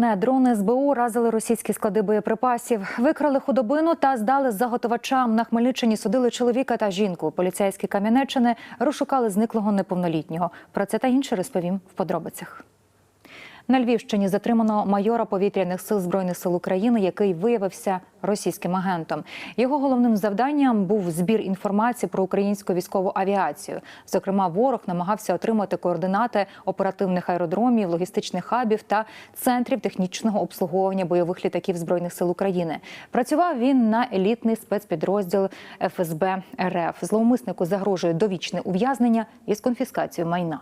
головне, дрони СБУ разили російські склади боєприпасів, викрали худобину та здали заготувачам. На Хмельниччині судили чоловіка та жінку. Поліцейські Кам'янеччини розшукали зниклого неповнолітнього. Про це та інше розповім в подробицях. На Львівщині затримано майора повітряних сил збройних сил України, який виявився російським агентом. Його головним завданням був збір інформації про українську військову авіацію. Зокрема, ворог намагався отримати координати оперативних аеродромів, логістичних хабів та центрів технічного обслуговування бойових літаків збройних сил України. Працював він на елітний спецпідрозділ ФСБ РФ. Зловмиснику загрожує довічне ув'язнення із конфіскацією майна.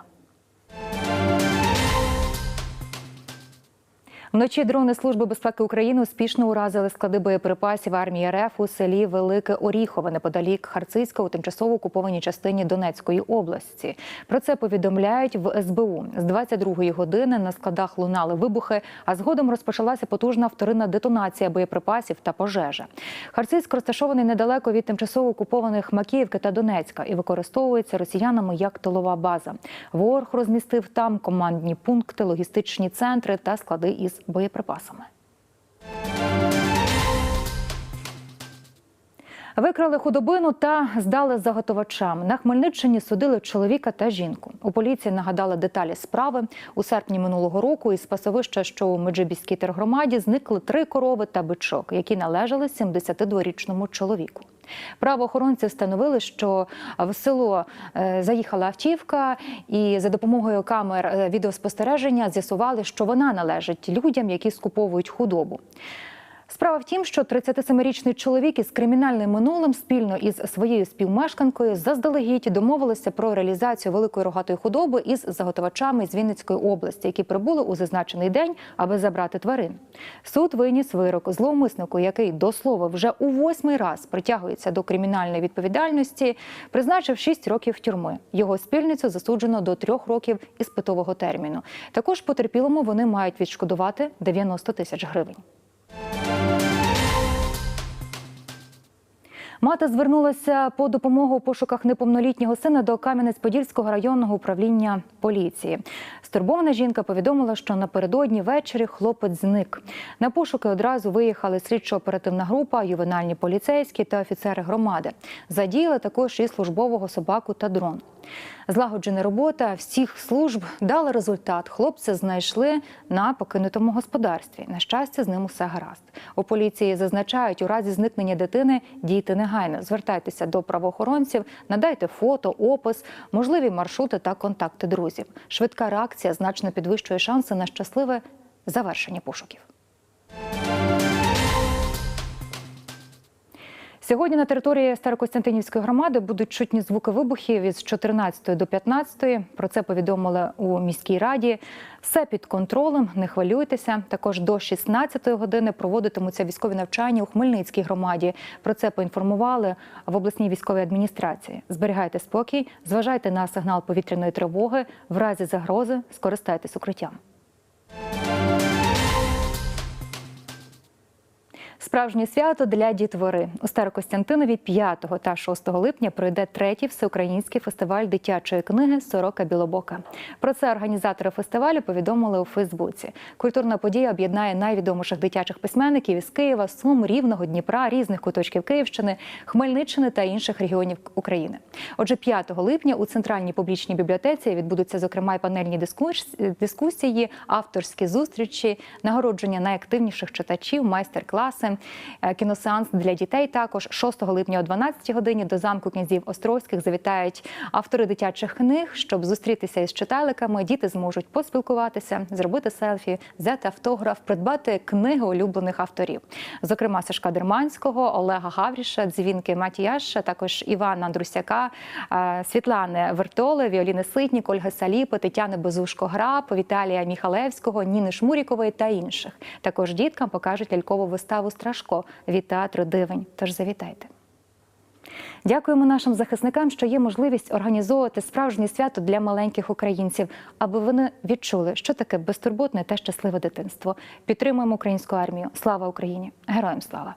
Вночі дрони Служби безпеки України успішно уразили склади боєприпасів армії РФ у селі Велике Оріхове неподалік Харцизька у тимчасово окупованій частині Донецької області. Про це повідомляють в СБУ. З 22-ї години на складах лунали вибухи, а згодом розпочалася потужна вторинна детонація боєприпасів та пожежа. Харцизьк розташований недалеко від тимчасово окупованих Макіївки та Донецька і використовується росіянами як тилова база. Ворог розмістив там командні пункти, логістичні центри та склади із боєприпасами. Викрали худобину та здали заготовачам. На Хмельниччині судили чоловіка та жінку. У поліції нагадали деталі справи. У серпні минулого року із пасовища, що у Меджибіській тергромаді, зникли три корови та бичок, які належали 72-річному чоловіку. Правоохоронці встановили, що в село е, заїхала автівка, і за допомогою камер е, відеоспостереження з'ясували, що вона належить людям, які скуповують худобу. Справа в тім, що 37-річний чоловік із кримінальним минулим спільно із своєю співмешканкою заздалегідь домовилися про реалізацію великої рогатої худоби із заготовачами з Вінницької області, які прибули у зазначений день, аби забрати тварин. Суд виніс вирок зловмиснику, який до слова вже у восьмий раз притягується до кримінальної відповідальності, призначив 6 років тюрми. Його спільницю засуджено до трьох років іспитового терміну. Також потерпілому вони мають відшкодувати 90 тисяч гривень. Мати звернулася по допомогу у пошуках неповнолітнього сина до Кам'янець-Подільського районного управління поліції. Стурбована жінка повідомила, що напередодні ввечері хлопець зник. На пошуки одразу виїхали слідчо-оперативна група, ювенальні поліцейські та офіцери громади. Задіяли також і службового собаку та дрон. Злагоджена робота всіх служб дала результат. Хлопця знайшли на покинутому господарстві. На щастя, з ним усе гаразд. У поліції зазначають, у разі зникнення дитини дійте негайно. Звертайтеся до правоохоронців, надайте фото, опис, можливі маршрути та контакти друзів. Швидка реакція значно підвищує шанси на щасливе завершення пошуків. Сьогодні на території Старокостянтинівської громади будуть чутні звуки вибухів із 14 до 15. Про це повідомили у міській раді. Все під контролем, не хвилюйтеся. Також до 16 години проводитимуться військові навчання у Хмельницькій громаді. Про це поінформували в обласній військовій адміністрації. Зберігайте спокій, зважайте на сигнал повітряної тривоги. В разі загрози скористайтесь укриттям. Справжнє свято для дітвори у Старокостянтинові 5 та 6 липня пройде третій всеукраїнський фестиваль дитячої книги Сорока Білобока. Про це організатори фестивалю повідомили у Фейсбуці. Культурна подія об'єднає найвідоміших дитячих письменників із Києва, Сум, Рівного, Дніпра, різних куточків Київщини, Хмельниччини та інших регіонів України. Отже, 5 липня у центральній публічній бібліотеці відбудуться зокрема й панельні дискусії, авторські зустрічі, нагородження найактивніших читачів, майстер-класи. Кіносеанс для дітей також 6 липня о 12 годині до замку князів Острозьких завітають автори дитячих книг, щоб зустрітися із читайликами. Діти зможуть поспілкуватися, зробити селфі, взяти автограф, придбати книги улюблених авторів, зокрема Сашка Дерманського, Олега Гавріша, Дзвінки Матіяша, також Івана Андрусяка, Світлани Вертоли, Віоліни Ситнік, Ольги Саліпи, Тетяни Безушко-Граб, Віталія Міхалевського, Ніни Шмурікової та інших. Також діткам покажуть лялькову виставу Страшко від театру Дивень. Тож завітайте. Дякуємо нашим захисникам, що є можливість організовувати справжнє свято для маленьких українців, аби вони відчули, що таке безтурботне та щасливе дитинство. Підтримуємо українську армію. Слава Україні! Героям слава!